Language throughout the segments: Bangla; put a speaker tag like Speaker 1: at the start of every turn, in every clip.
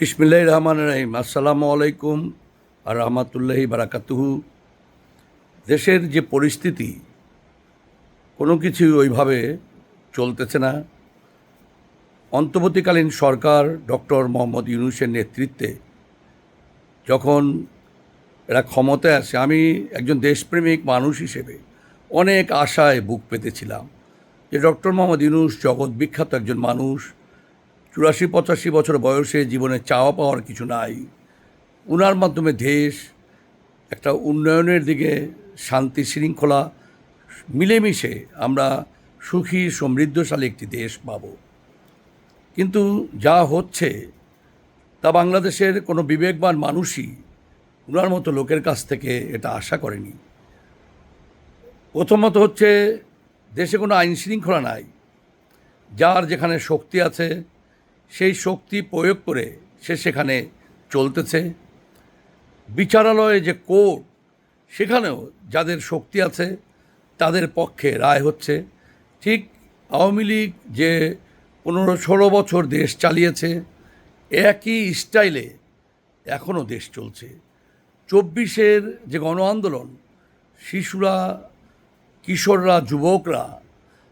Speaker 1: বিসমিল্লাহ রহমান রহিম। আসসালামু আলাইকুম আর রহমাতুল্লাহি বারাকাতুহু। দেশের যে পরিস্থিতি, কোনো কিছু ওইভাবে চলতেছে না। অন্তর্বর্তীকালীন সরকার ডক্টর মোহাম্মদ ইউনুসের নেতৃত্বে যখন এরা ক্ষমতায় আসে, আমি একজন দেশপ্রেমিক মানুষ হিসেবে অনেক আশায় বুক পেতেছিলাম যে ডক্টর মোহাম্মদ ইউনুস জগৎ বিখ্যাত একজন মানুষ চুরাশি পঁচাশি বছর বয়সে জীবনে চাওয়া পাওয়ার কিছু নাই। উনার মাধ্যমে দেশ একটা উন্নয়নের দিকে শান্তি শৃঙ্খলা মিলেমিশে আমরা সুখী, সমৃদ্ধশালী একটি দেশ পাব। কিন্তু যা হচ্ছে, তা বাংলাদেশের কোনো বিবেকবান মানুষই উনার মতো লোকের কাছ থেকে এটা আশা করেনি। প্রথমত হচ্ছে, দেশে কোনো আইন শৃঙ্খলা নাই। যার যেখানে শক্তি আছে সেই শক্তি প্রয়োগ করে সে সেখানে চলতেছে। বিচারালয়ে যে কোর্ট, সেখানেও যাদের শক্তি আছে, তাদের পক্ষে রায় হচ্ছে। ঠিক আওয়ামী লীগ যে পনেরো ষোলো বছর দেশ চালিয়েছে, একই স্টাইলে এখনও দেশ চলছে। চব্বিশের যে গণ আন্দোলন, শিশুরা, কিশোররা, যুবকরা,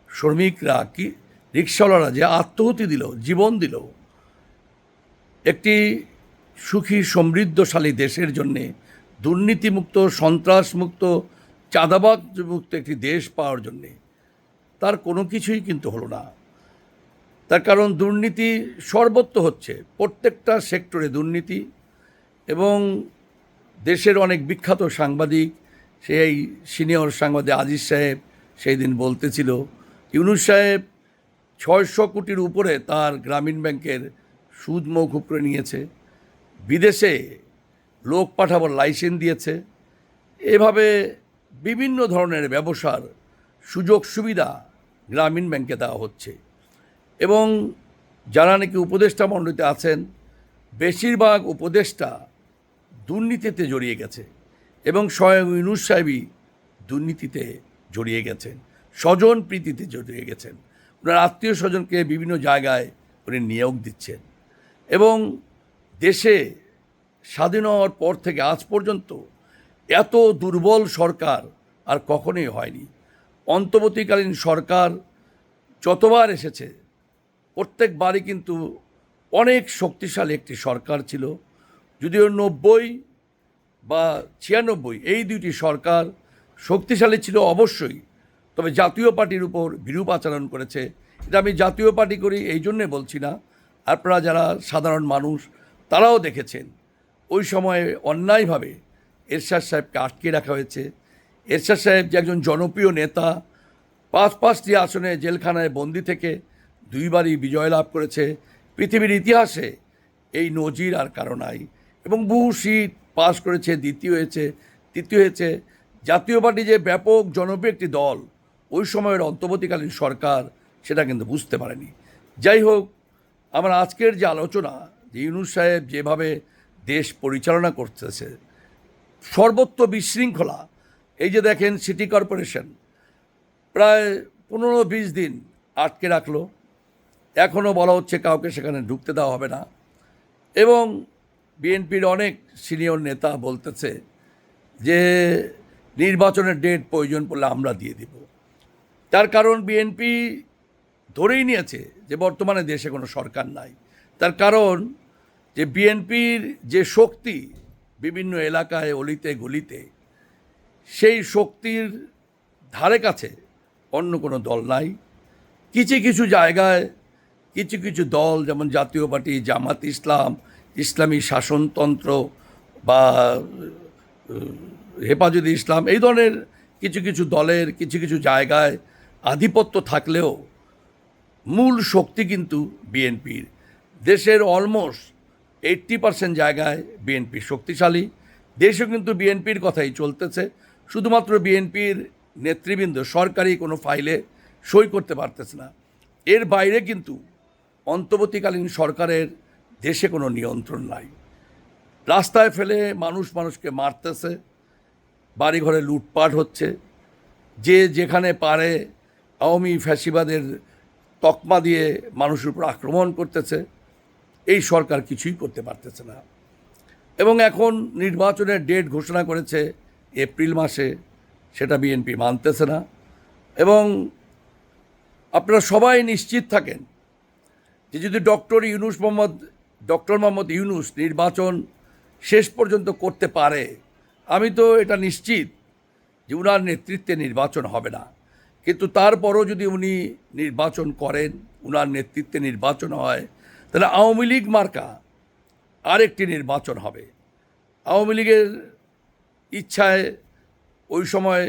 Speaker 1: শ্রমিকরা, কি রিক্সাওয়ালারা যে আত্মহতি দিল, জীবন দিল, একটি সুখী, সমৃদ্ধশালী দেশের জন্যে দুর্নীতিমুক্ত, সন্ত্রাসমুক্ত চাঁদাবাদ মুক্ত একটি দেশ পাওয়ার জন্যে, তার কোনো কিছুই কিন্তু হলো না। তার কারণ দুর্নীতি সর্বত্র হচ্ছে, প্রত্যেকটা সেক্টরে দুর্নীতি এবং দেশের অনেক বিখ্যাত সাংবাদিক, সেই সিনিয়র সাংবাদিক আজিজ সাহেব সেই দিন বলতেছিল, ইউনুস সাহেব ছয়শো কোটির উপরে তার গ্রামীণ ব্যাংকের সুদ মৌকুব করে নিয়েছে। বিদেশে লোক পাঠাবার লাইসেন্স দিয়েছে। এভাবে বিভিন্ন ধরনের ব্যবসার সুযোগ সুবিধা গ্রামীণ ব্যাংকে দেওয়া হচ্ছে। এবং যারা নাকি উপদেষ্টা মণ্ডলীতে আছেন, বেশিরভাগ উপদেষ্টা দুর্নীতিতে জড়িয়ে গেছে এবং স্বয়ং ইউনুস সাহেবই দুর্নীতিতে জড়িয়ে গেছেন, স্বজন প্রীতিতে জড়িয়ে গেছেন। ওনার আত্মীয় স্বজনকে বিভিন্ন জায়গায় উনি নিয়োগ দিচ্ছেন। এবং দেশে স্বাধীন হওয়ার পর থেকে আজ পর্যন্ত এত দুর্বল সরকার আর কখনোই হয়নি। অন্তর্বর্তীকালীন সরকার যতবার এসেছে, প্রত্যেকবারই কিন্তু অনেক শক্তিশালী একটি সরকার ছিল। যদিও নব্বই বা ছিয়ানব্বই এই দুইটি সরকার শক্তিশালী ছিল অবশ্যই তবে জাতীয় পার্টির উপর বিরূপ আচরণ করেছে। এটা আমি জাতীয় পার্টি করি এই জন্যে বলছি না। আপনারা যারা সাধারণ মানুষ, তারাও দেখেছেন। ওই সময়ে অন্যায়ভাবে এরশাদ সাহেবকে আটকে রাখা হয়েছে। এরশাদ সাহেব যে একজন জনপ্রিয় নেতা, পাঁচ পাঁচটি আসনে জেলখানায় বন্দি থেকে দুইবারই বিজয় লাভ করেছে। পৃথিবীর ইতিহাসে এই নজির আর কারও নাই। এবং বহু সিট পাস করেছে, দ্বিতীয় হয়েছে, তৃতীয় হয়েছে। জাতীয় পার্টি যে ব্যাপক জনপ্রিয় একটি দল ওই সময়ের অন্তর্বর্তীকালীন সরকার সেটা কিন্তু বুঝতে পারেনি। যাই হোক, আমার আজকের যে আলোচনা, যে ইউনুস সাহেব যেভাবে দেশ পরিচালনা করতেছে, সর্বত্র বিশৃঙ্খলা, এই যে দেখেন সিটি কর্পোরেশন, প্রায় পনেরো বিশ দিন আটকে রাখল। এখনও বলা হচ্ছে কাউকে সেখানে ঢুকতে দেওয়া হবে না। এবং বিএনপির অনেক সিনিয়র নেতা বলতেছে যে, নির্বাচনের ডেট প্রয়োজন পড়লে আমরা দিয়ে দিব। তার কারণ বিএনপি ধরেই নিয়েছে যে বর্তমানে দেশে কোনো সরকার নাই। তার কারণ যে বিএনপির যে শক্তি বিভিন্ন এলাকায় অলিতে গলিতে, সেই শক্তির ধারে কাছে অন্য কোনো দল নাই। কিছু কিছু জায়গায় কিছু কিছু দল, যেমন জাতীয় পার্টি, জামাত ইসলাম, ইসলামী শাসনতন্ত্র বা হেফাজতে ইসলাম, এই ধরনের কিছু কিছু দলের, কিছু কিছু জায়গায় আধিপত্য থাকলেও মূল শক্তি কিন্তু বিএনপির। দেশের অলমোস্ট এইট্টি পার্সেন্ট জায়গায় বিএনপি শক্তিশালী। দেশও কিন্তু বিএনপির কথাই চলতেছে। শুধুমাত্র বিএনপির নেতৃবৃন্দ সরকারি কোনো ফাইলে সই করতে পারতেছে না। এর বাইরে কিন্তু অন্তর্বর্তীকালীন সরকারের দেশে কোনো নিয়ন্ত্রণ নাই। রাস্তায় ফেলে মানুষ মানুষকে মারতেছে। বাড়িঘরে লুটপাট হচ্ছে। যে যেখানে পারে আওয়ামী ফ্যাসিবাদের তকমা দিয়ে মানুষের উপর আক্রমণ করতেছে, এই সরকার কিছুই করতে পারতেছে না। এবং এখন নির্বাচনের ডেট ঘোষণা করেছে এপ্রিল মাসে, সেটা বিএনপি মানতেছে না। এবং আপনারা সবাই নিশ্চিত থাকেন যে যদি ডক্টর ইউনুস মোহাম্মদ, ডক্টর মোহাম্মদ ইউনুস নির্বাচন শেষ পর্যন্ত করতে পারে, আমি তো এটা নিশ্চিত যে উনার নেতৃত্বে নির্বাচন হবে না। কিন্তু তারপরও যদি উনি নির্বাচন করেন, উনার নেতৃত্বে নির্বাচন হয়, তাহলে আওয়ামী লীগ মার্কা আরেকটি নির্বাচন হবে। আওয়ামী লীগের ইচ্ছায় ওই সময়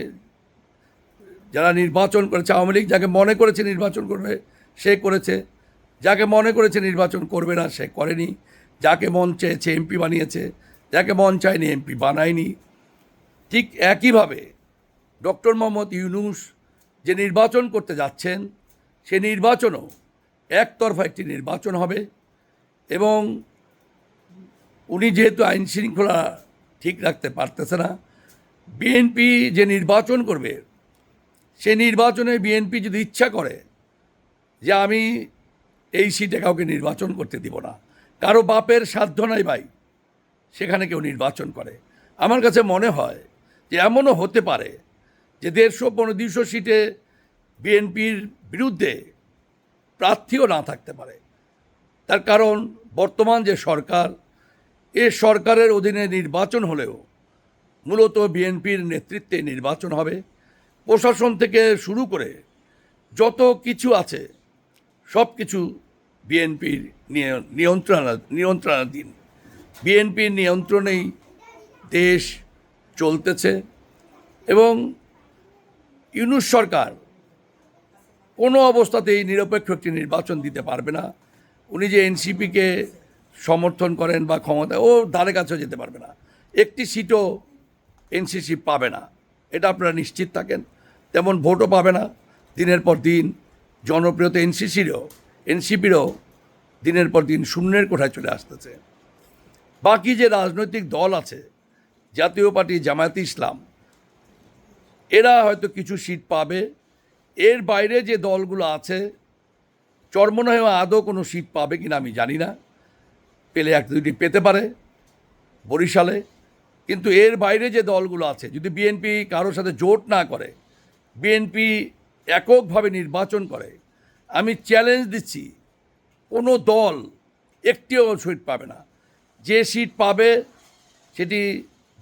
Speaker 1: যারা নির্বাচন করেছে, আওয়ামী লীগ যাকে মনে করেছে নির্বাচন করবে, সে করেছে। যাকে মনে করেছে নির্বাচন করবে না, সে করেনি। যাকে মন চেয়েছে এমপি বানিয়েছে, যাকে মন চায়নি এমপি বানায়নি। ঠিক একইভাবে ডক্টর মোহাম্মদ ইউনুস যে নির্বাচন করতে যাচ্ছেন, সে নির্বাচনও একতরফা একটি নির্বাচন হবে এবং উনি যেহেতু আইন শৃঙ্খলা ঠিক রাখতে পারতেছে না বিএনপি যে নির্বাচন করবে, সে নির্বাচনে বিএনপি যদি ইচ্ছা করে যে আমি এই সিটে কাউকে নির্বাচন করতে দিব না, কারও বাপের সাধ্য নাই ভাই, সেখানে কেউ নির্বাচন করে। আমার কাছে মনে হয় যে এমনও হতে পারে যে দেড়শো পনেরো দুশো সিটে বিএনপির বিরুদ্ধে প্রার্থীও না থাকতে পারে। তার কারণ বর্তমান যে সরকার, এ সরকারের অধীনে নির্বাচন হলেও মূলত বিএনপির নেতৃত্বে নির্বাচন হবে। প্রশাসন থেকে শুরু করে যত কিছু আছে, সব কিছু বিএনপির নিয়ন্ত্রণ, নিয়ন্ত্রণাধীন। বিএনপির নিয়ন্ত্রণেই দেশ চলতেছে এবং ইউনুস সরকার কোনো অবস্থাতেই নিরপেক্ষ একটি নির্বাচন দিতে পারবে না। উনি যে এনসিপিকে সমর্থন করেন বা ক্ষমতা ও ধারে কাছেও যেতে পারবে না। একটি সিটও এনসিসি পাবে না। এটা আপনারা নিশ্চিত থাকেন। তেমন ভোটও পাবে না। দিনের পর দিন জনপ্রিয়তা এনসিসিরও, এনসিপিরও দিনের পর দিন শূন্যের কোঠায় চলে আসতেছে। বাকি যে রাজনৈতিক দল আছে, জাতীয় পার্টি জামায়াতে ইসলাম এরা হয়তো কিছু সিট পাবে। এর বাইরে যে দলগুলো আছে চরমনায় আদৌ কোনো সিট পাবে কিনা আমি জানি না। পেলে এক দুটি পেতে পারে বরিশালে। কিন্তু এর বাইরে যে দলগুলো আছে, যদি বিএনপি কারোর সাথে জোট না করে বিএনপি এককভাবে নির্বাচন করে, আমি চ্যালেঞ্জ দিচ্ছি, কোনো দল একটিও সিট পাবে না। যে সিট পাবে, সেটি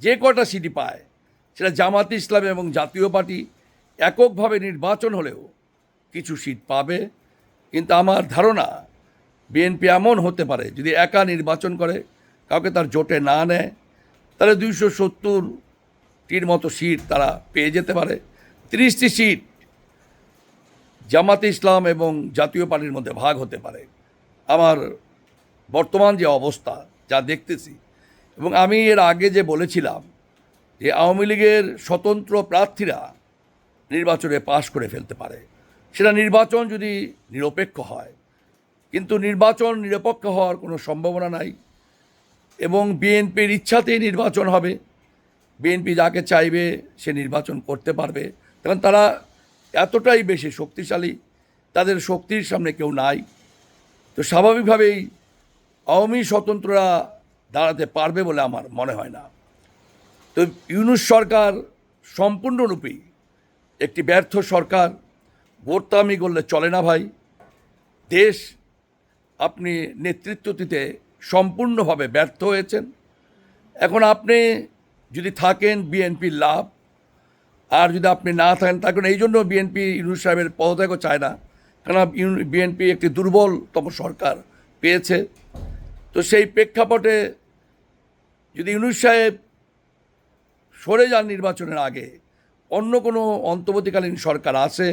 Speaker 1: যে কটা সিটই পায় সেটা জামাত ইসলাম এবং জাতীয় পার্টি এককভাবে নির্বাচন হলেও কিছু সিট পাবে। কিন্তু আমার ধারণা, বিএনপি এমন হতে পারে, যদি একা নির্বাচন করে, কাউকে তার জোটে না নেয়, তাহলে দুইশো সত্তরটির মতো সিট তারা পেয়ে যেতে পারে। তিরিশটি সিট জামাতে ইসলাম এবং জাতীয় পার্টির মধ্যে ভাগ হতে পারে। আমার বর্তমান যে অবস্থা, যা দেখতেছি, এবং আমি এর আগে যে বলেছিলাম যে আওয়ামী লীগের স্বতন্ত্র প্রার্থীরা নির্বাচনে পাশ করে ফেলতে পারে। সেটা নির্বাচন যদি নিরপেক্ষ হয়, কিন্তু নির্বাচন নিরপেক্ষ হওয়ার কোনো সম্ভাবনা নাই এবং বিএনপির ইচ্ছাতেই নির্বাচন হবে। বিএনপি যাকে চাইবে সে নির্বাচন করতে পারবে। কারণ তারা এতটাই বেশি শক্তিশালী, তাদের শক্তির সামনে কেউ নাই। তো স্বাভাবিকভাবেই আওয়ামী স্বতন্ত্ররা দাঁড়াতে পারবে বলে আমার মনে হয় না। তো ইউনুস সরকার সম্পূর্ণরূপেই একটি ব্যর্থ সরকার গোর্তামি করলে চলে না ভাই। দেশ আপনি নেতৃত্ব দিতে সম্পূর্ণভাবে ব্যর্থ হয়েছেন। এখন আপনি যদি থাকেন বিএনপির লাভ, আর যদি আপনি না থাকেন তখন এই জন্য বিএনপি ইউনুস সাহেবের পদত্যাগও চায় না। কারণ বিএনপি একটি দুর্বলতম সরকার পেয়েছে। তো সেই প্রেক্ষাপটে যদি ইউনুস সাহেব সরে যান নির্বাচনের আগে। অন্য কোনো অন্তর্বর্তীকালীন সরকার আছে?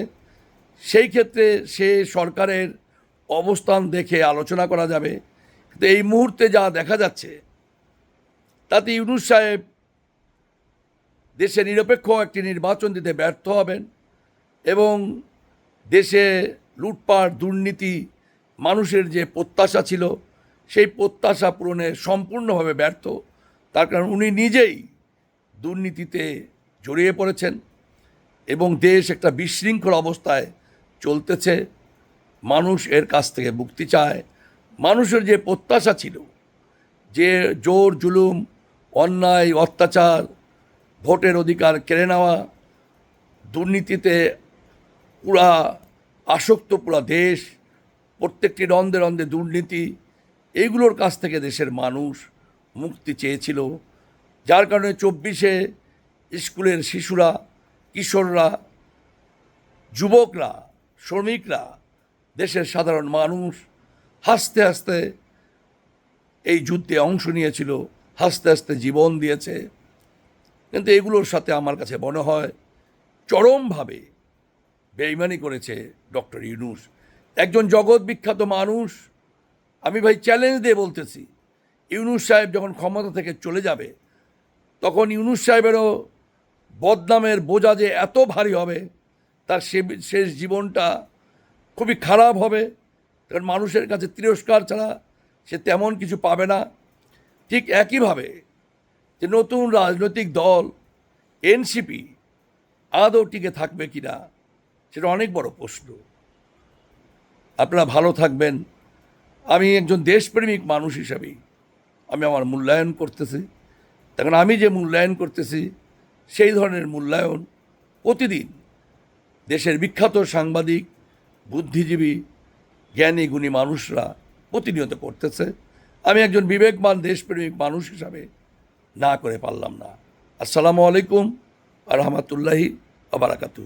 Speaker 1: সেই ক্ষেত্রে সে সরকারের অবস্থান দেখে আলোচনা করা যাবে। কিন্তু এই মুহূর্তে যা দেখা যাচ্ছে, তাতে ইউনুস সাহেব দেশে নিরপেক্ষ একটি নির্বাচন দিতে ব্যর্থ হবেন এবং দেশে লুটপাট, দুর্নীতি, মানুষের যে প্রত্যাশা ছিল, সেই প্রত্যাশা পূরণে সম্পূর্ণভাবে ব্যর্থ। তার কারণ উনি নিজেই দুর্নীতিতে জড়িয়ে পড়েছেন এবং দেশ একটা বিশৃঙ্খল অবস্থায় চলতেছে। মানুষ এর কাছ থেকে মুক্তি চায়। মানুষের যে প্রত্যাশা ছিল যে জোর, জুলুম, অন্যায়, অত্যাচার, ভোটের অধিকার কেড়ে নেওয়া, দুর্নীতিতে পুরা আসক্ত পুরা দেশ, প্রত্যেকটি রন্ধে রন্ধে দুর্নীতি এইগুলোর কাছ থেকে দেশের মানুষ মুক্তি চেয়েছিল। যার কারণে চব্বিশে স্কুলের শিশুরা, কিশোররা, যুবকরা, শ্রমিকরা দেশের সাধারণ মানুষ হাসতে হাসতে এই যুদ্ধে অংশ নিয়েছিল, হাসতে হাসতে জীবন দিয়েছে। কিন্তু এগুলোর সাথে আমার কাছে মনে হয় চরমভাবে বেইমানি করেছে ডক্টর ইউনুস। একজন জগৎ বিখ্যাত মানুষ, আমি ভাই চ্যালেঞ্জ দিয়ে বলতেছি, ইউনুস সাহেব যখন ক্ষমতা থেকে চলে যাবে তখন ইউনুস সাহেবেরও বদনামের বোঝা যে এত ভারী হবে, তার সে শেষ জীবনটা খুবই খারাপ হবে। কারণ মানুষের কাছে তিরস্কার ছাড়া সে তেমন কিছু পাবে না। ঠিক একইভাবে যে নতুন রাজনৈতিক দল, এনসিপি, আদৌ টিকে থাকবে কি না, সেটা অনেক বড় প্রশ্ন। আপনারা ভালো থাকবেন। আমি একজন দেশপ্রেমিক মানুষ হিসাবেই আমি আমার মূল্যায়ন করতেছি। তখন আমি যে মূল্যায়ন করতেছি, সেই ধরনের মূল্যায়ন প্রতিদিন দেশের বিখ্যাত সাংবাদিক, বুদ্ধিজীবী, জ্ঞানী, গুণী মানুষরা প্রতিনিয়ত করতেছে। আমি একজন বিবেকবান, দেশপ্রেমিক মানুষ হিসাবে না করে পারলাম না। আসসালামু আলাইকুম আ রহমতুল্লাহি আবারাকাতু